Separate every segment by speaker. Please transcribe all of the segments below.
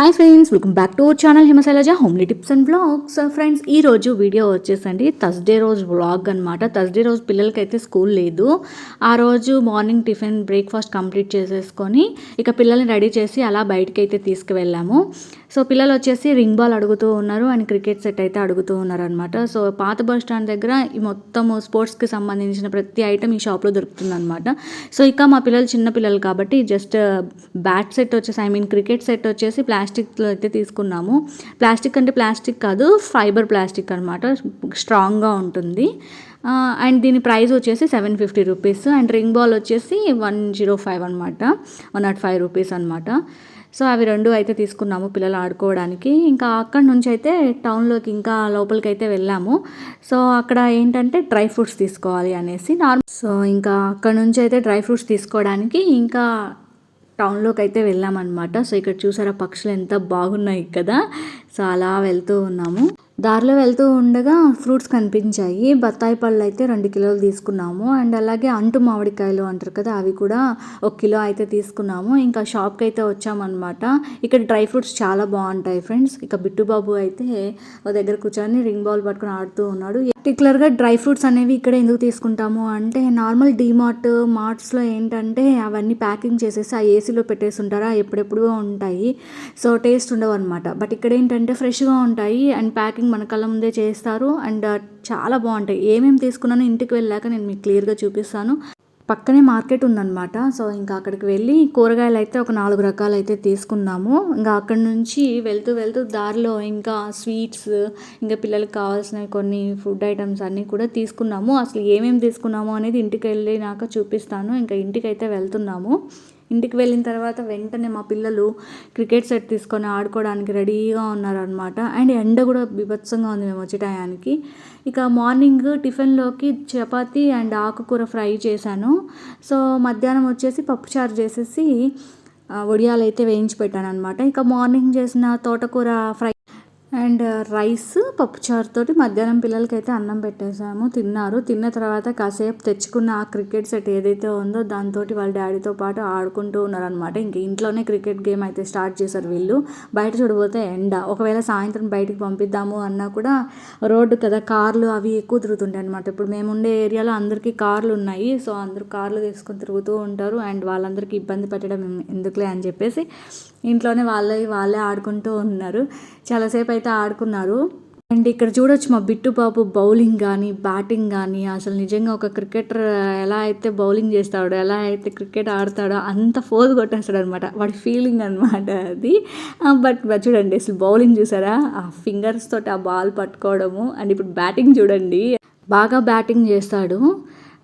Speaker 1: Hi friends welcome back to our channel Himasailaja homely tips and vlogs friends ఈ రోజు video వచ్చేసండి Thursday రోజు vlog అనమాట Thursday రోజు పిల్లలకైతే స్కూల్ లేదు. ఆ రోజు మార్నింగ్ టిఫిన్ బ్రేక్ఫాస్ట్ కంప్లీట్ చేసేసుకొని ఇక పిల్లల్ని రెడీ చేసి అలా బయటకైతే అయితే తీసుకువెళ్ళాము. సో పిల్లలు వచ్చేసి రింగ్ బాల్ అడుగుతూ ఉన్నారు అండ్ క్రికెట్ సెట్ అయితే అడుగుతూ ఉన్నారు అనమాట సో పాత బస్ స్టాండ్ దగ్గర ఈ మొత్తం స్పోర్ట్స్కి సంబంధించిన ప్రతి ఐటమ్ ఈ షాప్లో దొరుకుతుంది అనమాట సో ఇక మా పిల్లలు చిన్న పిల్లలు కాబట్టి జస్ట్ బ్యాట్ సెట్ వచ్చేసి ఐ మీన్ క్రికెట్ సెట్ వచ్చేసి ప్లాస్టిక్లో అయితే తీసుకున్నాము. ప్లాస్టిక్ అంటే ప్లాస్టిక్ కాదు ఫైబర్ ప్లాస్టిక్ అనమాట స్ట్రాంగ్గా ఉంటుంది. అండ్ దీని ప్రైస్ వచ్చేసి seven fifty rupees and ring ball వచ్చేసి వన్ జీరో ఫైవ్ అనమాట వన్ నాట్ ఫైవ్ రూపీస్ అనమాట సో అవి రెండు అయితే తీసుకున్నాము పిల్లలు ఆడుకోవడానికి. ఇంకా అక్కడి నుంచి అయితే టౌన్లోకి ఇంకా లోపలికి అయితే వెళ్ళాము. సో అక్కడ ఏంటంటే డ్రై ఫ్రూట్స్ తీసుకోవాలి అనేసి నార్మల్ సో ఇంకా అక్కడ నుంచి అయితే డ్రై ఫ్రూట్స్ తీసుకోవడానికి ఇంకా టౌన్లోకి అయితే వెళ్ళామన్నమాట. సో ఇక్కడ చూసారా పక్షులు ఎంత బాగున్నాయి కదా. సో అలా వెళ్తూ ఉన్నాము. దారిలో వెళ్తూ ఉండగా ఫ్రూట్స్ కనిపించాయి. బత్తాయి పళ్ళు అయితే రెండు కిలోలు తీసుకున్నాము. అండ్ అలాగే అంటు మామిడికాయలు అంటారు కదా అవి కూడా ఒక కిలో అయితే తీసుకున్నాము. ఇంకా షాప్కి అయితే వచ్చామన్నమాట. ఇక్కడ డ్రై ఫ్రూట్స్ చాలా బాగుంటాయి ఫ్రెండ్స్. ఇక బిట్టుబాబు అయితే ఒక దగ్గర కూర్చొని రింగ్ బాల్ పట్టుకొని ఆడుతూ ఉన్నాడు. పర్టికులర్గా డ్రై ఫ్రూట్స్ అనేవి ఇక్కడ ఎందుకు తీసుకుంటాము అంటే నార్మల్ డీమార్ట్ మార్ట్స్లో ఏంటంటే అవన్నీ ప్యాకింగ్ చేసేసి ఆ ఏసీలో పెట్టేసి ఉంటారా ఎప్పుడెప్పుడు ఉంటాయి. సో టేస్ట్ ఉండవు అనమాట బట్ ఇక్కడ ఏంటంటే ఫ్రెష్గా ఉంటాయి. అండ్ ప్యాకింగ్ మన కళ్ళ ముందే చేస్తారు. అండ్ చాలా బాగుంటాయి. ఏమేమి తీసుకున్నానో ఇంటికి వెళ్ళాక నేను మీకు క్లియర్గా చూపిస్తాను. పక్కనే మార్కెట్ ఉందన్నమాట. సో ఇంకా అక్కడికి వెళ్ళి కూరగాయలు అయితే ఒక నాలుగు రకాలు అయితే తీసుకున్నాము. ఇంకా అక్కడి నుంచి వెళ్తూ వెళ్తూ దారిలో ఇంకా స్వీట్స్ ఇంకా పిల్లలకి కావాల్సిన కొన్ని ఫుడ్ ఐటమ్స్ అన్నీ కూడా తీసుకున్నాము. అసలు ఏమేమి తీసుకున్నాము అనేది ఇంటికి వెళ్ళినాక చూపిస్తాను. ఇంకా ఇంటికి అయితే వెళ్తున్నాము. ఇంటికి వెళ్ళిన తర్వాత వెంటనే మా పిల్లలు క్రికెట్ సెట్ తీసుకొని ఆడుకోవడానికి రెడీగా ఉన్నారనమాట అండ్ ఎండ కూడా బీభత్సంగా ఉంది మేము వచ్చే టయానికి. ఇక మార్నింగ్ టిఫిన్లోకి చపాతీ అండ్ ఆకుకూర ఫ్రై చేశాను. సో మధ్యాహ్నం వచ్చేసి పప్పుచారు చేసేసి వడియాలు అయితే వేయించి పెట్టాను అనమాట ఇక మార్నింగ్ చేసిన తోటకూర ఫ్రై అండ్ రైస్ పప్పుచారుతోటి మధ్యాహ్నం పిల్లలకి అయితే అన్నం పెట్టేసాము తిన్నారు. తిన్న తర్వాత కాసేపు తెచ్చుకున్న ఆ క్రికెట్ సెట్ ఏదైతే ఉందో దాంతో వాళ్ళ డాడీతో పాటు ఆడుకుంటూ ఉన్నారనమాట ఇంక ఇంట్లోనే క్రికెట్ గేమ్ అయితే స్టార్ట్ చేశారు వీళ్ళు. బయట చూడబోతే ఎండ. ఒకవేళ సాయంత్రం బయటికి పంపిద్దాము అన్నా కూడా రోడ్డు కదా కార్లు అవి ఎక్కువ తిరుగుతుంటాయి అనమాట ఇప్పుడు మేము ఉండే ఏరియాలో అందరికీ కార్లు ఉన్నాయి. సో అందరూ కార్లు తీసుకొని తిరుగుతూ ఉంటారు. అండ్ వాళ్ళందరికీ ఇబ్బంది పెట్టడం ఎందుకులే అని చెప్పేసి ఇంట్లోనే వాళ్ళే వాళ్ళే ఆడుకుంటూ ఉన్నారు. చాలాసేపు అయితే ఆడుకున్నారు. అండ్ ఇక్కడ చూడొచ్చు మా బిట్టు బాబు బౌలింగ్ కానీ బ్యాటింగ్ కానీ అసలు నిజంగా ఒక క్రికెటర్ ఎలా అయితే బౌలింగ్ చేస్తాడో ఎలా అయితే క్రికెట్ ఆడతాడో అంత ఫోజ్ కొట్టేస్తాడు అనమాట వాడి ఫీలింగ్ అనమాట అది. బట్ చూడండి అసలు బౌలింగ్ చూసారా? ఆ ఫింగర్స్ తోటి ఆ బాల్ పట్టుకోవడము. అండ్ ఇప్పుడు బ్యాటింగ్ చూడండి. బాగా బ్యాటింగ్ చేస్తాడు.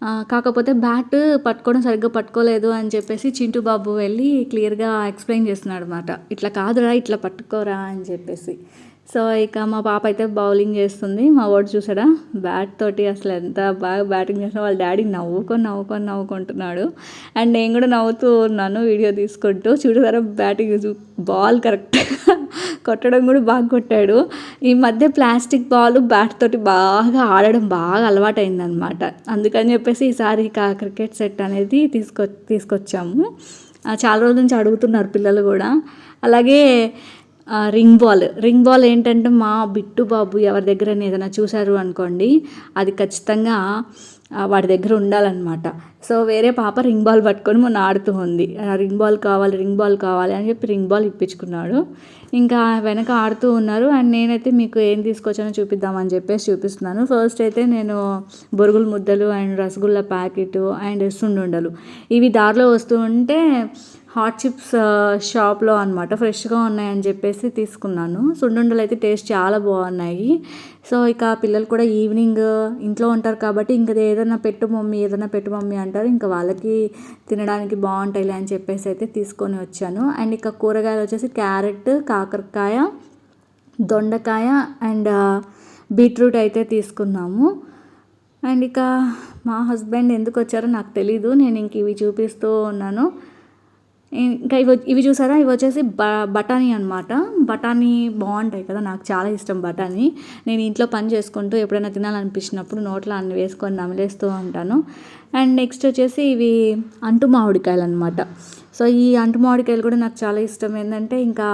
Speaker 1: కాకపోతే బ్యాట్ పట్టుకోవడం సరిగ్గా పట్టుకోలేదు అని చెప్పేసి చింటూ బాబు వెళ్ళి క్లియర్గా ఎక్స్ప్లెయిన్ చేస్తున్నాడు అనమాట ఇట్లా కాదురా ఇట్లా పట్టుకోరా అని చెప్పేసి. సో ఇక మా పాప అయితే బౌలింగ్ చేస్తుంది. మా వాడు చూసాడా? బ్యాట్ తోటి అసలు ఎంత బాగా బ్యాటింగ్ చేసినా వాళ్ళ డాడీ నవ్వుకొని నవ్వుకొని నవ్వుకుంటున్నాడు. అండ్ నేను కూడా నవ్వుతూ ఉన్నాను వీడియో తీసుకుంటూ. చూడసారా బ్యాటింగ్ బాల్ కరెక్ట్ కొట్టడం కూడా బాగా కొట్టాడు. ఈ మధ్య ప్లాస్టిక్ బాల్ బ్యాట్ తోటి బాగా ఆడడం బాగా అలవాటైందనమాట అందుకని చెప్పేసి ఈసారి ఇక క్రికెట్ సెట్ అనేది తీసుకొ తీసుకొచ్చాము. చాలా రోజుల నుంచి అడుగుతున్నారు పిల్లలు కూడా. అలాగే రింగ్ బాల్ రింగ్ బాల్ ఏంటంటే మా బిట్టు బాబు ఎవరి దగ్గర ఏదైనా చూశారు అనుకోండి అది ఖచ్చితంగా వాడి దగ్గర ఉండాలన్నమాట. సో వేరే పాప రింగ్ బాల్ పట్టుకొని మొన్న ఆడుతూ ఉంది. రింగ్ బాల్ కావాలి రింగ్ బాల్ కావాలి అని చెప్పి రింగ్ బాల్ ఇప్పించుకున్నాడు. ఇంకా వెనక ఆడుతూ ఉన్నారు. అండ్ నేనైతే మీకు ఏం తీసుకొచ్చానో చూపిద్దామని చెప్పేసి చూపిస్తున్నాను. ఫస్ట్ అయితే నేను బొరుగుల ముద్దలు అండ్ రసగుల్లా ప్యాకెట్ అండ్ సుండుండలు ఇవి దారిలో వస్తూ ఉంటే హాట్ చిప్స్ షాప్లో అనమాట ఫ్రెష్గా ఉన్నాయని చెప్పేసి తీసుకున్నాను. సుండుండలు అయితే టేస్ట్ చాలా బాగున్నాయి. సో ఇక పిల్లలు కూడా ఈవినింగ్ ఇంట్లో ఉంటారు కాబట్టి ఇంకా ఏదైనా పెట్టు మమ్మీ ఏదైనా పెట్టు మమ్మీ అంటారు. ఇంకా వాళ్ళకి తినడానికి బాగుంటాయిలే అని చెప్పేసి అయితే తీసుకొని వచ్చాను. అండ్ ఇక కూరగాయలు వచ్చేసి క్యారెట్ కాకరకాయ దొండకాయ అండ్ బీట్రూట్ అయితే తీసుకున్నాము. అండ్ ఇక మా హస్బెండ్ ఎందుకు వచ్చారో నాకు తెలీదు. నేను ఇంక ఇవి చూపిస్తూ ఉన్నాను. ఇంకా ఇవి ఇవి చూసారా? ఇవి వచ్చేసి బ బఠానీ అనమాట బఠానీ బాగుంటాయి కదా నాకు చాలా ఇష్టం బఠానీ. నేను ఇంట్లో పని చేసుకుంటూ ఎప్పుడైనా తినాలనిపించినప్పుడు నోట్లో అన్ని వేసుకొని నమిలేస్తూ ఉంటాను. అండ్ నెక్స్ట్ వచ్చేసి ఇవి అంటు మామిడికాయలు అనమాట సో ఈ అంటు మామిడికాయలు కూడా నాకు చాలా ఇష్టం. ఏంటంటే ఇంకా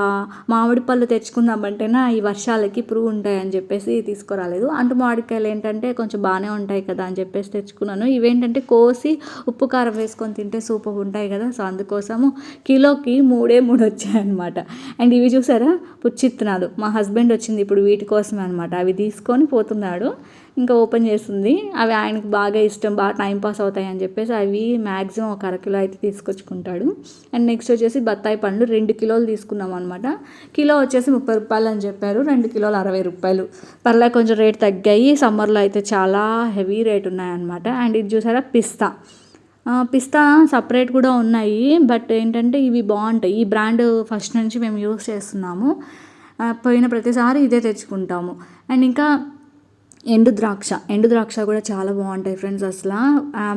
Speaker 1: మామిడి పళ్ళు తెచ్చుకుందామంటేనా ఈ వర్షాలకి పురుగు ఉంటాయని చెప్పేసి తీసుకురాలేదు. అంటు మామిడికాయలు ఏంటంటే కొంచెం బాగానే ఉంటాయి కదా అని చెప్పేసి తెచ్చుకున్నాను. ఇవేంటంటే కోసి ఉప్పు కారం వేసుకొని తింటే సూపర్ ఉంటాయి కదా. సో అందుకోసము కిలోకి మూడే మూడు వచ్చాయన్నమాట. అండ్ ఇవి చూసారా? పుచ్చిత్తనాలు మా హస్బెండ్ వచ్చింది ఇప్పుడు వీటి కోసమే అనమాట అవి తీసుకొని పోతున్నాడు. ఇంకా ఓపెన్ చేస్తుంది. అవి ఆయనకు బాగా ఇష్టం బాగా టైంపాస్ అవుతాయి అని చెప్పేసి అవి మ్యాక్సిమం ఒక అరకిలో అయితే తీసుకొచ్చుకుంటాడు. అండ్ నెక్స్ట్ వచ్చేసి బత్తాయి పండ్లు రెండు కిలోలు తీసుకున్నాం అనమాట కిలో వచ్చేసి ముప్పై రూపాయలు అని చెప్పారు రెండు కిలోలు అరవై రూపాయలు. పర్లే కొంచెం రేట్ తగ్గాయి సమ్మర్లో అయితే చాలా హెవీ రేట్ ఉన్నాయన్నమాట అండ్ ఇది చూసారా పిస్తా. పిస్తా సపరేట్ కూడా ఉన్నాయి బట్ ఏంటంటే ఇవి బాగుంటాయి. ఈ బ్రాండ్ ఫస్ట్ నుంచి మేము యూస్ చేస్తున్నాము. పోయిన ప్రతిసారి ఇదే తెచ్చుకుంటాము. అండ్ ఇంకా ఎండు ద్రాక్ష. ఎండు ద్రాక్ష కూడా చాలా బాగుంటాయి ఫ్రెండ్స్ అసలు.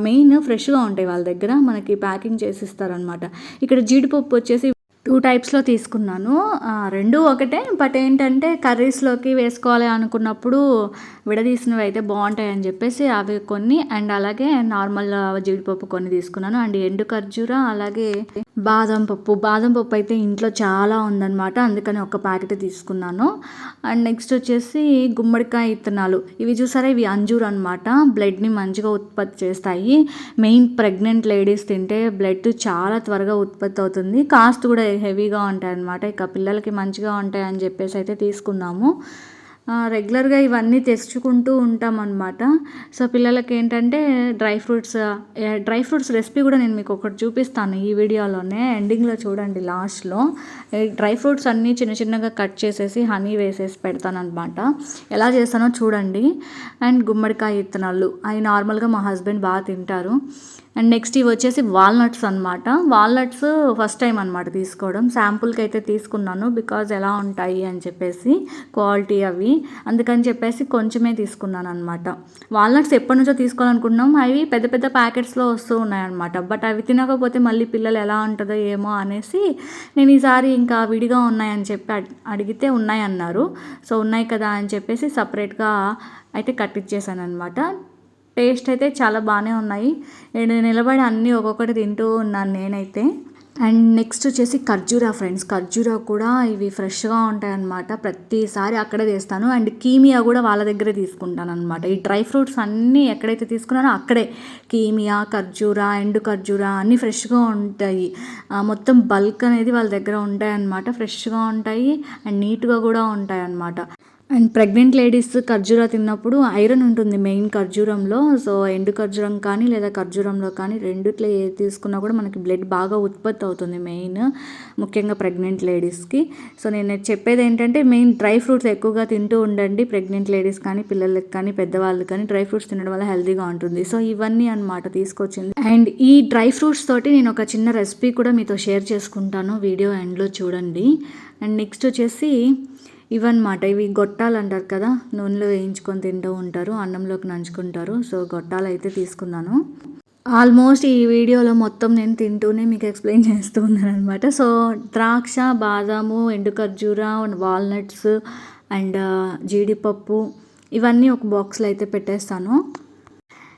Speaker 1: మెయిన్ ఫ్రెష్గా ఉంటాయి వాళ్ళ దగ్గర. మనకి ప్యాకింగ్ చేసి ఇస్తారనమాట ఇక్కడ జీడిపప్పు వచ్చేసి టూ టైప్స్లో తీసుకున్నాను. రెండు ఒకటే. బట్ ఏంటంటే కర్రీస్లోకి వేసుకోవాలి అనుకున్నప్పుడు విడదీసినవి అయితే బాగుంటాయి అని చెప్పేసి అవి కొన్ని. అండ్ అలాగే నార్మల్ జీడిపప్పు కొన్ని తీసుకున్నాను. అండ్ ఎండు ఖర్జూర అలాగే బాదం పప్పు. బాదం పప్పు అయితే ఇంట్లో చాలా ఉందన్నమాట. అందుకని ఒక ప్యాకెట్ తీసుకున్నాను. అండ్ నెక్స్ట్ వచ్చేసి గుమ్మడికాయ ఇత్తనాలు. ఇవి చూసారా? ఇవి అంజూర్ అనమాట బ్లడ్ని మంచిగా ఉత్పత్తి చేస్తాయి. మెయిన్ ప్రెగ్నెంట్ లేడీస్ తింటే బ్లడ్ చాలా త్వరగా ఉత్పత్తి అవుతుంది. కాస్ట్ కూడా హెవీగా ఉంటాయి అనమాట ఇక పిల్లలకి మంచిగా ఉంటాయి అని చెప్పేసి అయితే తీసుకున్నాము. రెగ్యులర్గా ఇవన్నీ తెచ్చుకుంటూ ఉంటాం అనమాట సో పిల్లలకి ఏంటంటే dry fruits dry fruits recipe కూడా నేను మీకు ఒకటి చూపిస్తాను ఈ వీడియోలోనే ఎండింగ్లో చూడండి లాస్ట్లో డ్రై ఫ్రూట్స్ అన్నీ చిన్న చిన్నగా కట్ చేసేసి హనీ వేసేసి పెడతాను అనమాట ఎలా చేస్తానో చూడండి. అండ్ గుమ్మడికాయ ఇత్తనాలు అవి నార్మల్గా మా హస్బెండ్ బాగా తింటారు. అండ్ నెక్స్ట్ ఇవి వచ్చేసి వాల్నట్స్ అనమాట వాల్నట్స్ ఫస్ట్ టైం అనమాట తీసుకోవడం. శాంపుల్కి అయితే తీసుకున్నాను బికాజ్ ఎలా ఉంటాయి అని చెప్పేసి క్వాలిటీ అవి. అందుకని చెప్పేసి కొంచెమే తీసుకున్నాను అనమాట వాల్నట్స్ ఎప్పటి నుంచో తీసుకోవాలనుకున్నాం అవి పెద్ద పెద్ద ప్యాకెట్స్లో వస్తూ ఉన్నాయన్నమాట. బట్ అవి తినకపోతే మళ్ళీ పిల్లలు ఎలా ఉంటుందో ఏమో అనేసి నేను ఈసారి ఇంకా విడిగా ఉన్నాయని చెప్పి అడిగితే ఉన్నాయన్నారు. సో ఉన్నాయి కదా అని చెప్పేసి సపరేట్గా అయితే కట్టించేసాను అనమాట టేస్ట్ అయితే చాలా బాగానే ఉన్నాయి. నేను నిలబడి అన్నీ ఒక్కొక్కటి తింటూ ఉన్నాను నేనైతే. అండ్ నెక్స్ట్ వచ్చేసి ఖర్జూరా ఫ్రెండ్స్. ఖర్జూరా కూడా ఇవి ఫ్రెష్గా ఉంటాయన్నమాట. ప్రతిసారి అక్కడే తీస్తాను. అండ్ కీమియా కూడా వాళ్ళ దగ్గరే తీసుకుంటాను అనమాట ఈ డ్రై ఫ్రూట్స్ అన్నీ ఎక్కడైతే తీసుకున్నానో అక్కడే. కీమియా ఖర్జూరా ఎండు ఖర్జూరా అన్నీ ఫ్రెష్గా ఉంటాయి. మొత్తం బల్క్ అనేది వాళ్ళ దగ్గర ఉంటాయి ఫ్రెష్గా ఉంటాయి. అండ్ నీట్గా కూడా ఉంటాయి అన్నమాట అండ్ ప్రెగ్నెంట్ లేడీస్ ఖర్జూరా తిన్నప్పుడు ఐరన్ ఉంటుంది మెయిన్ ఖర్జూరంలో. సో ఎండు ఖర్జూరం కానీ లేదా ఖర్జూరంలో కానీ రెండిట్లో ఏ తీసుకున్నా కూడా మనకి బ్లడ్ బాగా ఉత్పత్తి అవుతుంది మెయిన్ ముఖ్యంగా ప్రెగ్నెంట్ లేడీస్కి. సో నేను చెప్పేది ఏంటంటే మెయిన్ డ్రై ఫ్రూట్స్ ఎక్కువగా తింటూ ఉండండి ప్రెగ్నెంట్ లేడీస్ కానీ పిల్లలకి కానీ పెద్దవాళ్ళకి కానీ. డ్రై ఫ్రూట్స్ తినడం వల్ల హెల్తీగా ఉంటుంది. సో ఇవన్నీ అనమాట తీసుకొచ్చింది. అండ్ ఈ డ్రై ఫ్రూట్స్ తోటి నేను ఒక చిన్న రెసిపీ కూడా మీతో షేర్ చేసుకుంటాను. వీడియో ఎండ్లో చూడండి. అండ్ నెక్స్ట్ వచ్చేసి ఇవన్నమాట ఇవి గొట్టాలు అంటారు కదా నూనెలో వేయించుకొని తింటూ ఉంటారు అన్నంలోకి నంచుకుంటారు. సో గొట్టాలు అయితే తీసుకున్నాను. ఆల్మోస్ట్ ఈ వీడియోలో మొత్తం నేను తింటూనే మీకు ఎక్స్ప్లెయిన్ చేస్తూ ఉన్నాను అనమాట సో ద్రాక్ష బాదాము ఎండు ఖర్జూర వాల్నట్స్ అండ్ జీడిపప్పు ఇవన్నీ ఒక బాక్స్లో అయితే పెట్టేస్తాను.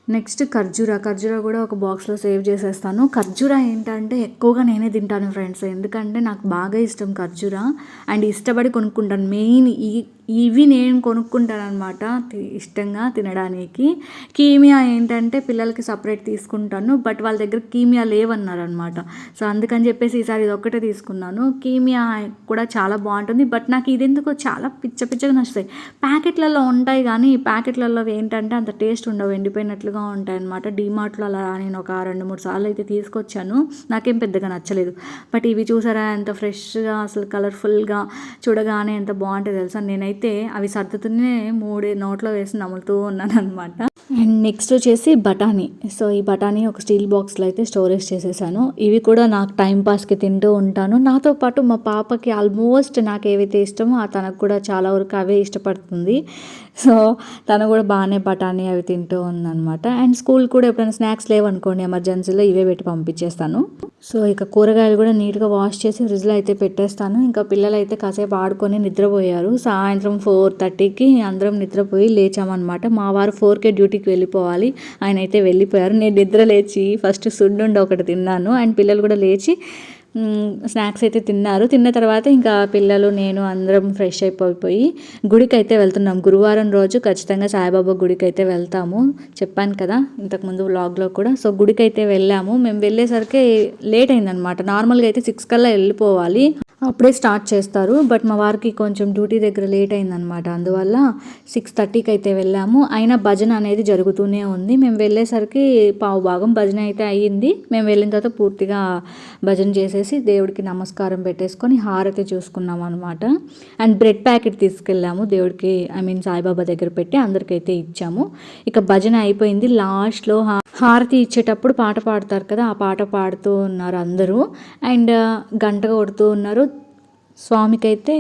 Speaker 1: నెక్స్ట్ ఖర్జూర. ఖర్జూర కూడా ఒక బాక్స్లో సేవ్ చేసేస్తాను. ఖర్జూర ఏంటంటే ఎక్కువగా నేనే తింటాను ఫ్రెండ్స్. ఎందుకంటే నాకు బాగా ఇష్టం ఖర్జూర. అండ్ ఇష్టపడి కొనుక్కుంటాను. మెయిన్ ఈ ఇవి నేను కొనుక్కుంటానమాట ఇష్టంగా తినడానికి. కీమియా ఏంటంటే పిల్లలకి సపరేట్ తీసుకుంటాను బట్ వాళ్ళ దగ్గర కీమియా లేవన్నారనమాట సో అందుకని చెప్పేసి ఈసారి ఇది ఒక్కటే తీసుకున్నాను. కీమియా కూడా చాలా బాగుంటుంది బట్ నాకు ఇది ఎందుకో చాలా పిచ్చ పిచ్చగా నచ్చుతాయి. ప్యాకెట్లలో ఉంటాయి కానీ ఈ ప్యాకెట్లలో ఏంటంటే అంత టేస్ట్ ఉండవు ఎండిపోయినట్లుగా ఉంటాయి అనమాట డీమార్ట్లో అలా నేను ఒక రెండు మూడు సార్లు అయితే తీసుకొచ్చాను నాకేం పెద్దగా నచ్చలేదు. బట్ ఇవి చూసారా ఎంత ఫ్రెష్గా అసలు కలర్ఫుల్గా చూడగానే ఎంత బాగుంటుంది తెలుసా? నేనైతే అయితే అవి సర్దుతూనే మూడు నోట్లో వేసి నములుతూ ఉన్నాను అనమాట అండ్ నెక్స్ట్ వచ్చేసి బఠానీ. సో ఈ బఠానీ ఒక స్టీల్ బాక్స్లో అయితే స్టోరేజ్ చేసేసాను. ఇవి కూడా నాకు టైం పాస్కి తింటూ ఉంటాను. నాతో పాటు మా పాపకి ఆల్మోస్ట్ నాకు ఏవైతే ఇష్టమో ఆ తనకు కూడా చాలా వరకు అవే ఇష్టపడుతుంది. సో తను కూడా బాగానే బఠానీ అవి తింటూ ఉందన్నమాట. అండ్ స్కూల్ కూడా ఎప్పుడైనా స్నాక్స్ లేవనుకోండి ఎమర్జెన్సీలో ఇవే పెట్టి పంపించేస్తాను. సో ఇక కూరగాయలు కూడా నీట్గా వాష్ చేసి ఫ్రిడ్జ్లో అయితే పెట్టేస్తాను. ఇంకా పిల్లలు అయితే కాసేపు ఆడుకొని నిద్రపోయారు. సాయంత్రం ఫోర్ థర్టీకి అందరం నిద్రపోయి లేచామన్నమాట. మా వారు ఫోర్కే డ్యూటీకి వెళ్ళిపోవాలి. ఆయన అయితే వెళ్ళిపోయారు. నేను నిద్ర లేచి ఫస్ట్ సుడ్డుండి ఒకటి తిన్నాను. అండ్ పిల్లలు కూడా లేచి స్నాక్స్ అయితే తిన్నారు. తిన్న తర్వాత ఇంకా పిల్లలు నేను అందరం ఫ్రెష్ అయిపోయి గుడికి అయితే వెళ్తున్నాం. గురువారం రోజు ఖచ్చితంగా సాయిబాబా గుడికి అయితే వెళ్తాము. చెప్పాను కదా ఇంతకుముందు వ్లాగ్లో కూడా. సో గుడికి అయితే వెళ్ళాము. మేము వెళ్ళేసరికి లేట్ అయిందనమాట నార్మల్గా అయితే సిక్స్ కల్లా వెళ్ళిపోవాలి. అప్పుడే స్టార్ట్ చేస్తారు. బట్ మా వారికి కొంచెం డ్యూటీ దగ్గర లేట్ అయిందనమాట అందువల్ల సిక్స్ థర్టీకి అయితే వెళ్ళాము. అయినా భజన అనేది జరుగుతూనే ఉంది. మేము వెళ్ళేసరికి పావు భాగం భజన అయితే అయ్యింది. మేము వెళ్ళిన తర్వాత పూర్తిగా భజన చేసేసి దేవుడికి నమస్కారం పెట్టేసుకొని హారతి చూసుకున్నాం అనమాట అండ్ బ్రెడ్ ప్యాకెట్ తీసుకెళ్ళాము. దేవుడికి ఐ మీన్ సాయిబాబా దగ్గర పెట్టి అందరికైతే ఇచ్చాము. ఇక భజన అయిపోయింది. లాస్ట్లో హారతి ఇచ్చేటప్పుడు పాట పాడతారు కదా ఆ పాట పాడుతూ ఉన్నారు అందరూ. అండ్ uh, గంట కొడుతూ ఉన్నారు. స్వామికైతే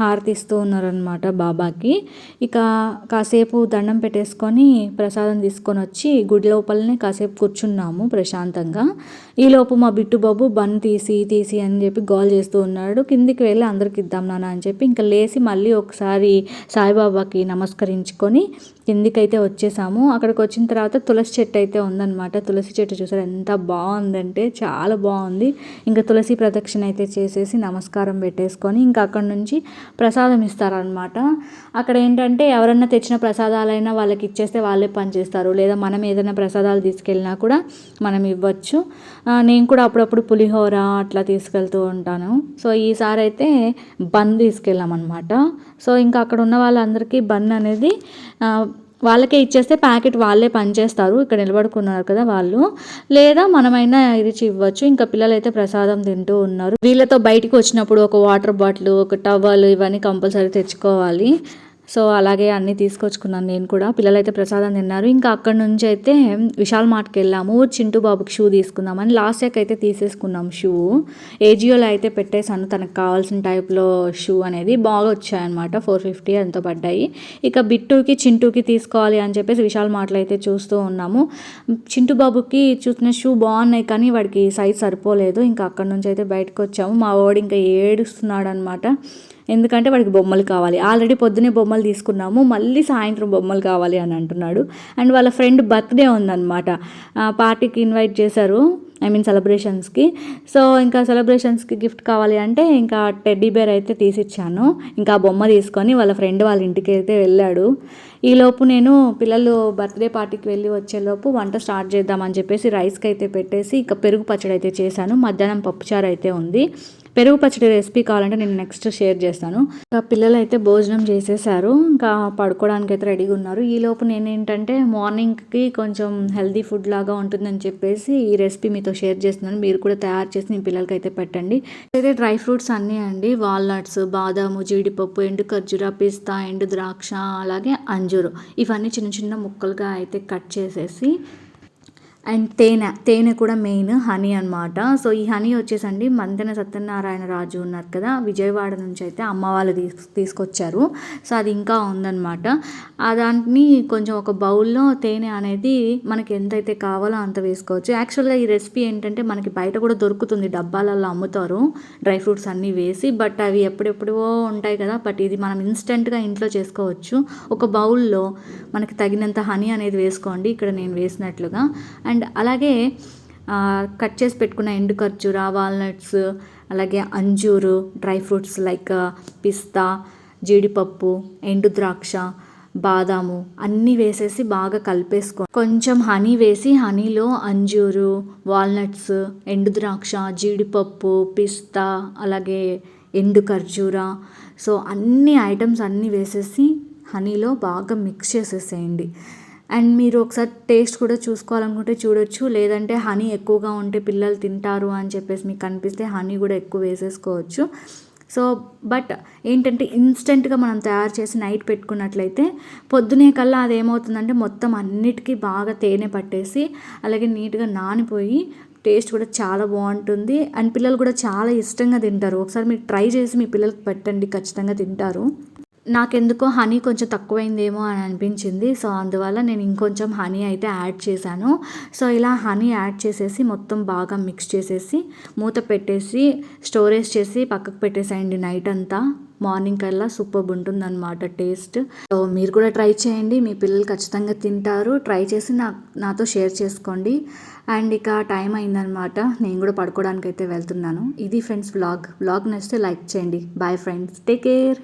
Speaker 1: హారతి ఇస్తూ ఉన్నారనమాట బాబాకి. ఇక కాసేపు దండం పెట్టేసుకొని ప్రసాదం తీసుకొని వచ్చి గుడి లోపలనే కాసేపు కూర్చున్నాము ప్రశాంతంగా. ఈలోపు మా బిట్టు బాబు బన్ తీసి తీసి అని చెప్పి గోల్ చేస్తూ ఉన్నాడు. కిందికి వెళ్ళి అందరికి ఇద్దాం నాన్న అని చెప్పి ఇంకా లేచి మళ్ళీ ఒకసారి సాయిబాబాకి నమస్కరించుకొని కిందికైతే వచ్చేసాము. అక్కడికి వచ్చిన తర్వాత తులసి చెట్టు అయితే ఉందన్నమాట. తులసి చెట్టు చూసారు ఎంత బాగుందంటే చాలా బాగుంది. ఇంకా తులసి ప్రదక్షిణ అయితే చేసేసి నమస్కారం పెట్టేసి చేసుకొని ఇంకా అక్కడ నుంచి ప్రసాదం ఇస్తారనమాట అక్కడ ఏంటంటే ఎవరన్నా తెచ్చిన ప్రసాదాలైనా వాళ్ళకి ఇచ్చేస్తే వాళ్ళే పనిచేస్తారు. లేదా మనం ఏదైనా ప్రసాదాలు తీసుకెళ్ళినా కూడా మనం ఇవ్వచ్చు. నేను కూడా అప్పుడప్పుడు పులిహోర అట్లా తీసుకెళ్తూ ఉంటాను. సో ఈసారి అయితే బన్ తీసుకెళ్ళామన్నమాట. సో ఇంకా అక్కడ ఉన్న వాళ్ళందరికీ బన్ అనేది వాళ్ళకే ఇచ్చేస్తే ప్యాకెట్ వాళ్ళే పనిచేస్తారు. ఇక్కడ నిలబడుకున్నారు కదా వాళ్ళు. లేదా మనమైనా ఇది ఇవ్వచ్చు. ఇంకా పిల్లలు అయితే ప్రసాదం తింటూ ఉన్నారు. వీళ్ళతో బయటికి వచ్చినప్పుడు ఒక వాటర్ బాటిల్ ఒక టవల్ ఇవన్నీ కంపల్సరీ తెచ్చుకోవాలి. సో అలాగే అన్నీ తీసుకొచ్చుకున్నాను నేను కూడా. పిల్లలైతే ప్రసాదం తిన్నారు. ఇంకా అక్కడ నుంచి అయితే విశాల్ మార్ట్కి వెళ్ళాము. చింటూ బాబుకి షూ తీసుకుందామని లాస్ట్ ఇయర్కి అయితే తీసేసుకున్నాం షూ. ఏజియోలో అయితే పెట్టేశాను తనకు కావాల్సిన టైప్లో షూ అనేది బాగా వచ్చాయన్నమాట. ఫోర్ ఫిఫ్టీ ఎంతో పడ్డాయి. ఇక బిట్టుకి చింటూకి తీసుకోవాలి అని చెప్పేసి విశాల్ మార్ట్లో అయితే చూస్తూ ఉన్నాము. చింటూ బాబుకి చూసిన షూ బాగున్నాయి కానీ వాడికి సైజ్ సరిపోలేదు. ఇంకా అక్కడ నుంచి అయితే బయటకు వచ్చాము మా వాడు ఇంకా ఏడుస్తున్నాడు అనమాట ఎందుకంటే వాడికి బొమ్మలు కావాలి. ఆల్రెడీ పొద్దునే బొమ్మలు తీసుకున్నాము. మళ్ళీ సాయంత్రం బొమ్మలు కావాలి అని అంటున్నాడు. అండ్ వాళ్ళ ఫ్రెండ్ బర్త్డే ఉందన్నమాట. పార్టీకి ఇన్వైట్ చేశారు. I mean సెలబ్రేషన్స్కి. సో ఇంకా సెలబ్రేషన్స్కి గిఫ్ట్ కావాలి అంటే ఇంకా టెడ్డీ బేర్ అయితే తీసిచ్చాను. ఇంకా ఆ బొమ్మ తీసుకొని వాళ్ళ ఫ్రెండ్ వాళ్ళ ఇంటికి అయితే వెళ్ళాడు. ఈలోపు నేను పిల్లలు బర్త్డే పార్టీకి వెళ్ళి వచ్చేలోపు వంట స్టార్ట్ చేద్దామని చెప్పేసి రైస్కి అయితే పెట్టేసి ఇంకా పెరుగు పచ్చడి అయితే చేశాను. మధ్యాహ్నం పప్పుచారు అయితే ఉంది. పెరుగు పచ్చడి రెసిపీ కావాలంటే నేను నెక్స్ట్ షేర్ చేస్తాను. ఇంకా పిల్లలు అయితే భోజనం చేసేసారు. ఇంకా పడుకోవడానికి అయితే రెడీగా ఉన్నారు. ఈ లోపు నేను ఏంటంటే మార్నింగ్కి కొంచెం హెల్దీ ఫుడ్ లాగా ఉంటుందని చెప్పేసి ఈ రెసిపీ మీతో షేర్ చేస్తున్నాను. మీరు కూడా తయారు చేసి మీ పిల్లలకి అయితే పెట్టండి. అయితే డ్రై ఫ్రూట్స్ అన్నీ అండి. వాల్నట్స్ బాదాము జీడిపప్పు ఎండు ఖర్జూర పిస్తా ఎండు ద్రాక్ష అలాగే అంజూరు. ఇవన్నీ చిన్న చిన్న ముక్కలుగా అయితే కట్ చేసేసి అండ్ తేనె తేనె కూడా మెయిన్ హనీ అన్నమాట. సో ఈ హనీ వచ్చేసండి మంతెన సత్యనారాయణ రాజు ఉన్నారు కదా విజయవాడ నుంచి అయితే అమ్మ వాళ్ళు తీసు తీసుకొచ్చారు. సో అది ఇంకా ఉందన్నమాట. ఆ దాన్ని కొంచెం ఒక బౌల్లో తేనె అనేది మనకి ఎంతైతే కావాలో అంత వేసుకోవచ్చు. యాక్చువల్గా ఈ రెసిపీ ఏంటంటే మనకి బయట కూడా దొరుకుతుంది డబ్బాలలో అమ్ముతారు. డ్రై ఫ్రూట్స్ అన్నీ వేసి బట్ అవి ఎప్పుడెప్పుడో ఉంటాయి కదా బట్ ఇది మనం ఇన్స్టెంట్గా ఇంట్లో చేసుకోవచ్చు. ఒక బౌల్లో మనకి తగినంత హనీ అనేది వేసుకోండి ఇక్కడ నేను వేసినట్లుగా. అండ్ అలాగే కట్ చేసి పెట్టుకున్న ఎండు ఖర్జూర వాల్నట్స్ అలాగే అంజూరు డ్రై ఫ్రూట్స్ లైక్ పిస్తా జీడిపప్పు ఎండు ద్రాక్ష బాదాము అన్నీ వేసేసి బాగా కలిపేసుకో. కొంచెం హనీ వేసి హనీలో అంజూరు వాల్నట్స్ ఎండు ద్రాక్ష జీడిపప్పు పిస్తా అలాగే ఎండు ఖర్జూర. సో అన్ని ఐటమ్స్ అన్నీ వేసేసి హనీలో బాగా మిక్స్ చేసేసేయండి. అండ్ మీరు ఒకసారి టేస్ట్ కూడా చూసుకోవాలనుకుంటే చూడొచ్చు. లేదంటే హనీ ఎక్కువగా ఉంటే పిల్లలు తింటారు అని చెప్పేసి మీకు అనిపిస్తే హనీ కూడా ఎక్కువ వేసేసుకోవచ్చు. సో బట్ ఏంటంటే ఇన్స్టెంట్గా మనం తయారు చేసి నైట్ పెట్టుకున్నట్లయితే పొద్దునే కల్లా అది ఏమవుతుందంటే మొత్తం అన్నిటికీ బాగా తేనె పట్టేసి అలాగే నీట్గా నానిపోయి టేస్ట్ కూడా చాలా బాగుంటుంది. అండ్ పిల్లలు కూడా చాలా ఇష్టంగా తింటారు. ఒకసారి మీరు ట్రై చేసి మీ పిల్లలకి పెట్టండి. ఖచ్చితంగా తింటారు. నాకెందుకో హనీ కొంచెం తక్కువైందేమో అని అనిపించింది. సో అందువల్ల నేను ఇంకొంచెం హనీ అయితే యాడ్ చేశాను. సో ఇలా హనీ యాడ్ చేసేసి మొత్తం బాగా మిక్స్ చేసేసి మూత పెట్టేసి స్టోరేజ్ చేసి పక్కకు పెట్టేసేయండి నైట్ అంతా. మార్నింగ్ కల్లా సూపర్ ఉంటుందన్నమాట టేస్ట్. సో మీరు కూడా ట్రై చేయండి. మీ పిల్లలు ఖచ్చితంగా తింటారు. ట్రై చేసి నా నాతో షేర్ చేసుకోండి. అండ్ ఇక టైం అయిందనమాట నేను కూడా పడుకోవడానికి అయితే వెళ్తున్నాను. ఇది ఫ్రెండ్స్ వ్లాగ్. వ్లాగ్ నచ్చితే లైక్ చేయండి. Bye friends. Take care.